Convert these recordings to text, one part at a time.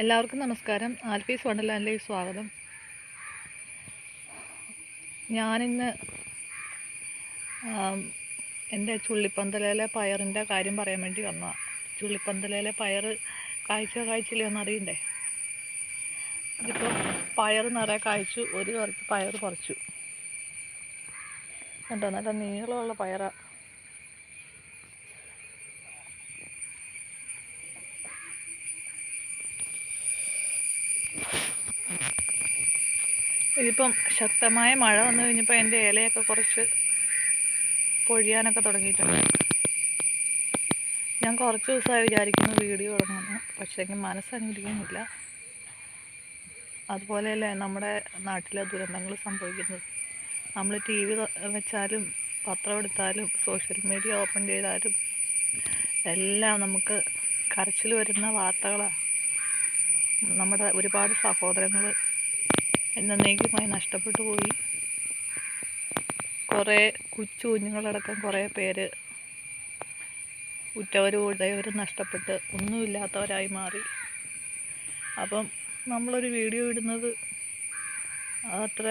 എല്ലാവർക്കും നമസ്കാരം. ആൽഫീസ് വണ്ടർലാൻഡിലേക്ക് സ്വാഗതം. ഞാനിന്ന് എന്റെ ചുള്ളിപ്പന്തലയിലെ പയറിന്റെ കാര്യം പറയാൻ വേണ്ടി വന്നതാണ് ചുള്ളിപ്പന്തലയിലെ പയർ കാഴ്ച കായ്ച്ചില്ലേ എന്ന് അറിയണ്ടേ ഇതിപ്പോൾ പയർ നിറയെ കായ്ച്ചു ഒരു കുറച്ച് പയർ പറിച്ചു. കണ്ടോ? നല്ല നീളമുള്ള പയറാണ് ഇതിപ്പം ശക്തമായ മഴ വന്നു കഴിഞ്ഞപ്പോൾ എന്റെ ഇലയൊക്കെ കുറച്ച് പൊഴിയാനൊക്കെ തുടങ്ങിയിട്ടുണ്ട്. ഞാൻ കുറച്ച് ദിവസമായി വിചാരിക്കുന്നു വീഡിയോ തുടങ്ങുന്നു പക്ഷേ എനിക്ക് മനസ്സനുവദിക്കുന്നില്ല അതുപോലെയല്ലേ നമ്മുടെ നാട്ടിലെ ദുരന്തങ്ങൾ സംഭവിക്കുന്നത്. നമ്മൾ ടി വി വെച്ചാലും പത്രം എടുത്താലും സോഷ്യൽ മീഡിയ ഓപ്പൺ ചെയ്താലും എല്ലാം നമുക്ക് കരച്ചിൽ വരുന്ന വാർത്തകളാണ് നമ്മുടെ ഒരുപാട് സഹോദരങ്ങൾ എന്നേക്കുമായി നഷ്ടപ്പെട്ടു പോയി. കുറേ കൊച്ചു കുഞ്ഞുങ്ങളടക്കം കുറേ പേര് ഉറ്റവരും ഉടയവരും നഷ്ടപ്പെട്ട് ഒന്നുമില്ലാത്തവരായി മാറി. അപ്പം നമ്മളൊരു വീഡിയോ ഇടുന്നത് അത്ര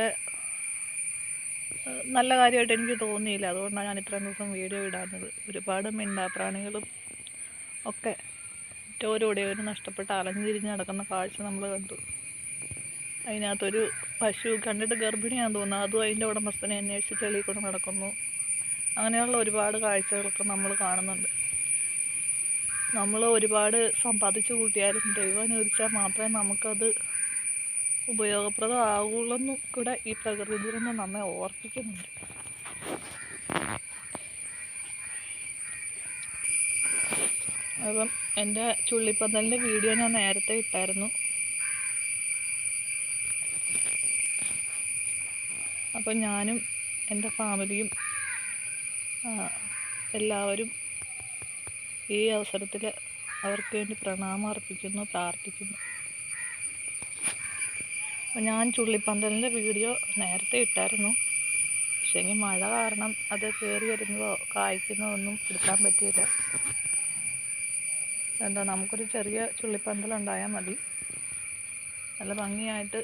നല്ല കാര്യമായിട്ട് എനിക്ക് തോന്നിയില്ല. അതുകൊണ്ടാണ് ഞാൻ ഇത്രയും ദിവസം വീഡിയോ ഇടാഞ്ഞത്. ഒരുപാട് മിണ്ടാപ്രാണികളും ഒക്കെ ഉറ്റവരും ഉടയവരും നഷ്ടപ്പെട്ട് അലഞ്ഞിരിഞ്ഞ് നടക്കുന്ന കാഴ്ച നമ്മൾ കണ്ടു. അതിനകത്തൊരു പശു കണ്ടിട്ട് ഗർഭിണിയാന്ന് തോന്നുന്നു. അതും അതിന്റെ ഉടമസ്ഥനെ അന്വേഷിച്ച് ചെളിയിൽ നടക്കുന്നു. അങ്ങനെയുള്ള ഒരുപാട് കാഴ്ചകളൊക്കെ നമ്മൾ കാണുന്നുണ്ട്. നമ്മൾ ഒരുപാട് സമ്പാദിച്ചു കൂട്ടിയാലും ദൈവം അനുവദിച്ചാൽ മാത്രമേ നമുക്കത് ഉപയോഗപ്രദമാകുള്ളെന്നും കൂടെ ഈ പ്രകൃതി ദുരന്തം നമ്മെ ഓർപ്പിക്കുന്നുണ്ട്. അപ്പം എന്റെ ചുള്ളിപ്പന്തലിന്റെ വീഡിയോ ഞാൻ നേരത്തെ ഇട്ടായിരുന്നു. അപ്പം ഞാനും എന്റെ ഫാമിലിയും എല്ലാവരും ഈ അവസരത്തിൽ അവർക്ക് വേണ്ടി പ്രണാമം അർപ്പിക്കുന്നു പ്രാർത്ഥിക്കുന്നു. ഞാൻ ചുള്ളിപ്പന്തലിന്റെ വീഡിയോ നേരത്തെ ഇട്ടായിരുന്നു. പക്ഷേ എങ്കിൽ മഴ കാരണം അത് കയറി വരുന്നതോ കായ്ക്കുന്നതോ ഒന്നും എടുക്കാൻ പറ്റിയില്ല. എന്താ നമുക്കൊരു ചെറിയ ചുള്ളിപ്പന്തലുണ്ടായാൽ മതി. നല്ല ഭംഗിയായിട്ട്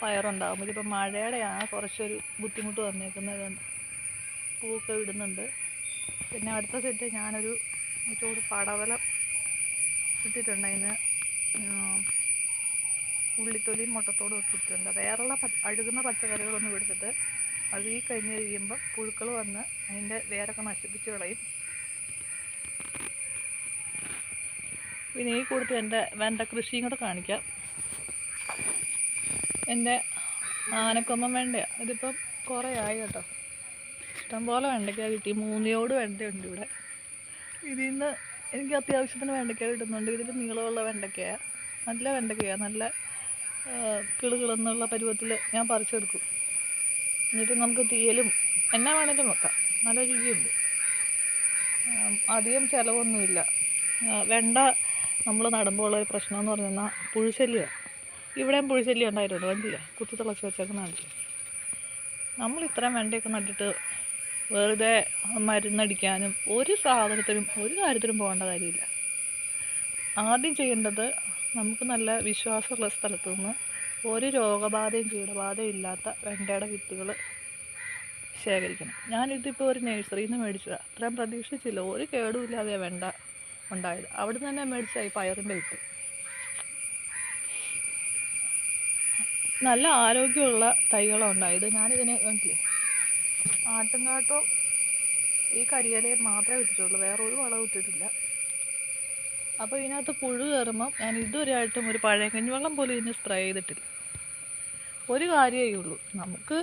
പയറുണ്ടാകും ഇതിപ്പോൾ മഴയുടെയാണ് കുറച്ചൊരു ബുദ്ധിമുട്ട് വന്നേക്കുന്നത് പൂക്കെ ഇടുന്നുണ്ട്. പിന്നെ അടുത്ത സെറ്റ് ഞാനൊരു ചൂട് പടവലം ഇട്ടിട്ടുണ്ട്. അതിന് ഉള്ളിത്തൊലിയും മുട്ടത്തോടും ഒക്കെ ഇട്ടിട്ടുണ്ട്. വേറെയുള്ള അഴുകുന്ന പച്ചക്കറികളൊന്നും എടുത്തിട്ട് അഴുകി കഴിഞ്ഞ് കഴിയുമ്പോൾ പുഴുക്കൾ വന്ന് അതിന്റെ വേരൊക്കെ നശിപ്പിച്ച് കളയും. പിന്നെ ഈ കൂടുതൽ എന്റെ വെണ്ട കൃഷിയും കൂടെ കാണിക്കാം. എന്റെ ആനക്കൊമ്പൻ വെണ്ടയാണ് ഇതിപ്പം കുറേ ആയി കേട്ടോ. ഇഷ്ടംപോലെ വെണ്ടയ്ക്ക കിട്ടി. മൂന്നിയോട് വെണ്ടയുണ്ട് ഇവിടെ. ഇതിൽ നിന്ന് എനിക്ക് അത്യാവശ്യത്തിന് വെണ്ടയ്ക്ക കിട്ടുന്നുണ്ട്. ഇതിൽ നീളമുള്ള വെണ്ടയ്ക്കയാണ് നല്ല വെണ്ടയ്ക്കയാണ് നല്ല കിളുകളെന്നുള്ള പരുവത്തിൽ ഞാൻ പറിച്ചെടുക്കും. എന്നിട്ട് നമുക്ക് തീയലും എന്നാ വേണേലും വെക്കാം. നല്ല രുചിയുണ്ട് അധികം ചിലവൊന്നുമില്ല. വെണ്ട നമ്മൾ നടുമ്പോൾ ഉള്ള ഒരു പ്രശ്നം പറഞ്ഞാൽ പുഴുശല്യമാണ് ഇവിടെയും പുഴിശല്യം ഉണ്ടായിട്ടുണ്ട്. വണ്ടിയില്ല കുത്തി തിളച്ച് വെച്ചേക്കുന്ന നമ്മൾ ഇത്രയും വെണ്ടയൊക്കെ നട്ടിട്ട് വെറുതെ മരുന്നടിക്കാനും ഒരു സാധനത്തിനും ഒരു കാര്യത്തിനും പോകേണ്ട കാര്യമില്ല. ആദ്യം ചെയ്യേണ്ടത് നമുക്ക് നല്ല വിശ്വാസമുള്ള സ്ഥലത്തു നിന്ന് ഒരു രോഗബാധയും കീടബാധയും ഇല്ലാത്ത വെണ്ടയുടെ വിത്തുകൾ ശേഖരിക്കണം. ഞാനിതിപ്പോൾ ഒരു നഴ്സറിയിൽ നിന്ന് മേടിച്ചതാണ് അത്രയും പ്രതീക്ഷിച്ചില്ല. ഒരു കേടുമില്ലാതെ വെണ്ട ഉണ്ടായത്. അവിടെ നിന്ന് തന്നെ മേടിച്ചായി പയറിന്റെ വിത്ത്. നല്ല ആരോഗ്യമുള്ള തൈകളാണ് ഉണ്ടായത് ഞാനിതിനെ കണ്ടില്ലേ? ആട്ടുംകാട്ടോ ഈ കരിയിലയും മാത്രമേ ഇട്ടിട്ടുള്ളൂ. വേറെ ഒരു വളവും ഇട്ടിട്ടില്ല. അപ്പോൾ ഇതിനകത്ത് പുഴു കയറുമ്പം ഞാൻ ഇതുവരെയായിട്ടും ഒരു പഴയ കഞ്ഞിവെള്ളം പോലും ഇതിന് സ്പ്രേ ചെയ്തിട്ടില്ല. ഒരു കാര്യമേ ഉള്ളൂ. നമുക്ക്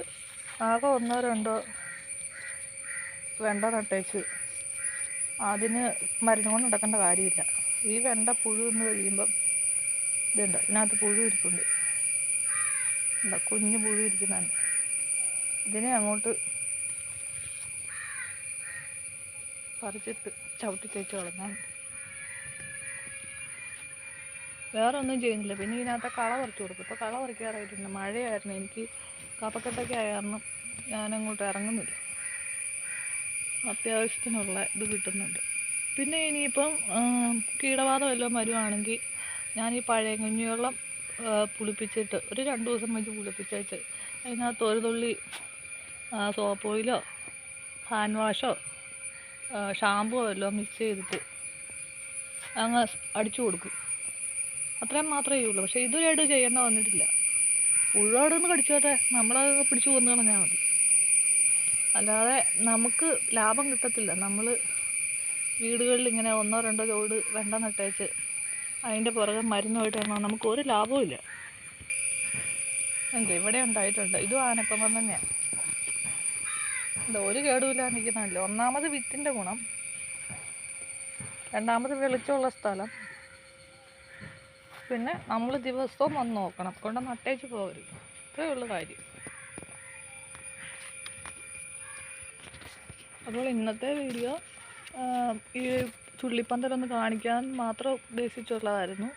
ആകെ ഒന്നോ രണ്ടോ വെണ്ട നട്ടേച്ച് അതിന് മരുന്ന് കൊണ്ട് നടക്കേണ്ട കാര്യമില്ല. ഈ വെണ്ട പുഴു എന്ന് കഴിയുമ്പം ഇതുണ്ട് ഇതിനകത്ത് പുഴു ഇരിപ്പുണ്ട്. എന്താ കുഞ്ഞു പുഴു ഇരിക്കുന്നതാണ് ഇതിനെ അങ്ങോട്ട് പറിച്ചിട്ട് ചവിട്ടി തേച്ച് കളഞ്ഞാൽ വേറെ ഒന്നും ചെയ്യുന്നില്ല. പിന്നെ ഇതിനകത്ത് കള പറിച്ചു കൊടുക്കും. ഇപ്പോൾ കള പറിക്കാറായിട്ടുണ്ട്. മഴയായിരുന്നു. എനിക്ക് കപ്പക്കെട്ടൊക്കെ ആയ കാരണം ഞാനങ്ങോട്ട് ഇറങ്ങുന്നില്ല. അത്യാവശ്യത്തിനുള്ള ഇത് കിട്ടുന്നുണ്ട്. പിന്നെ ഇനിയിപ്പം കീടബാധ വല്ലതും വരുവാണെങ്കിൽ ഞാൻ ഈ പഴയ കഞ്ഞിവെള്ളം പുളിപ്പിച്ചിട്ട് ഒരു രണ്ട് ദിവസം വെച്ച് പുളിപ്പിച്ചിട്ട് അതിനകത്ത് ഒരു തുള്ളി സോപ്പ് ഓയിലോ ഹാൻഡ് വാഷോ ഷാമ്പുവോ അല്ലോ മിക്സ് ചെയ്തിട്ട് അങ്ങ് അടിച്ചു കൊടുക്കും. അത്രയും മാത്രമേ ചെയ്യുള്ളൂ പക്ഷേ ഇതുവരെയായിട്ട് ചെയ്യേണ്ട വന്നിട്ടില്ല. പുഴുവോടൊന്ന് കടിച്ചോട്ടെ. നമ്മളത് പിടിച്ചു കൊന്നു കളഞ്ഞാൽ മതി. അല്ലാതെ നമുക്ക് ലാഭം കിട്ടത്തില്ല. നമ്മൾ വീടുകളിൽ ഇങ്ങനെ ഒന്നോ രണ്ടോ ചോട് വെണ്ട നട്ടേച്ച് അതിന്റെ പുറകെ മരുന്നുമായിട്ട് വന്നാൽ നമുക്ക് ഒരു ലാഭവും ഇല്ല. എന്താ ഇവിടെ ഉണ്ടായിട്ടുണ്ട്. ഇതും ആനക്കൊമ്പം തന്നെയാണ് എന്താ ഒരു കേടുമില്ല നിൽക്കുന്നില്ല ഒന്നാമത് വിത്തിന്റെ ഗുണം. രണ്ടാമത് വെളിച്ചമുള്ള സ്ഥലം. പിന്നെ നമ്മൾ ദിവസവും വന്ന് നോക്കണം. കൊണ്ട് നട്ടേച്ച് പോകരുത്. ഇത്രയേ ഉള്ളൂ കാര്യം. അപ്പോൾ ഇന്നത്തെ വീഡിയോ ഈ ചുള്ളിപ്പന്തലൊന്ന് കാണിക്കാൻ മാത്രം ഉദ്ദേശിച്ചുള്ളതായിരുന്നു.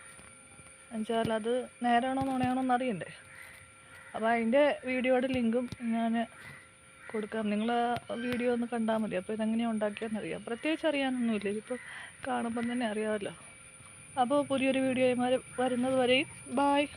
എന്നുവെച്ചാൽ അത് നേരാണോ നുണയാണോ എന്നറിയണ്ടേ. അപ്പോൾ അതിന്റെ വീഡിയോയുടെ ലിങ്കും ഞാൻ കൊടുക്കാം. നിങ്ങൾ വീഡിയോ ഒന്ന് കണ്ടാൽ മതി. അപ്പോൾ ഇതെങ്ങനെയാണ് ഉണ്ടാക്കിയെന്നറിയാം പ്രത്യേകിച്ച് അറിയാനൊന്നുമില്ല. ഇതിപ്പോൾ കാണുമ്പം തന്നെ അറിയാമല്ലോ. അപ്പോൾ പുതിയൊരു വീഡിയോ വരുന്നത് വരെയും. ബായ്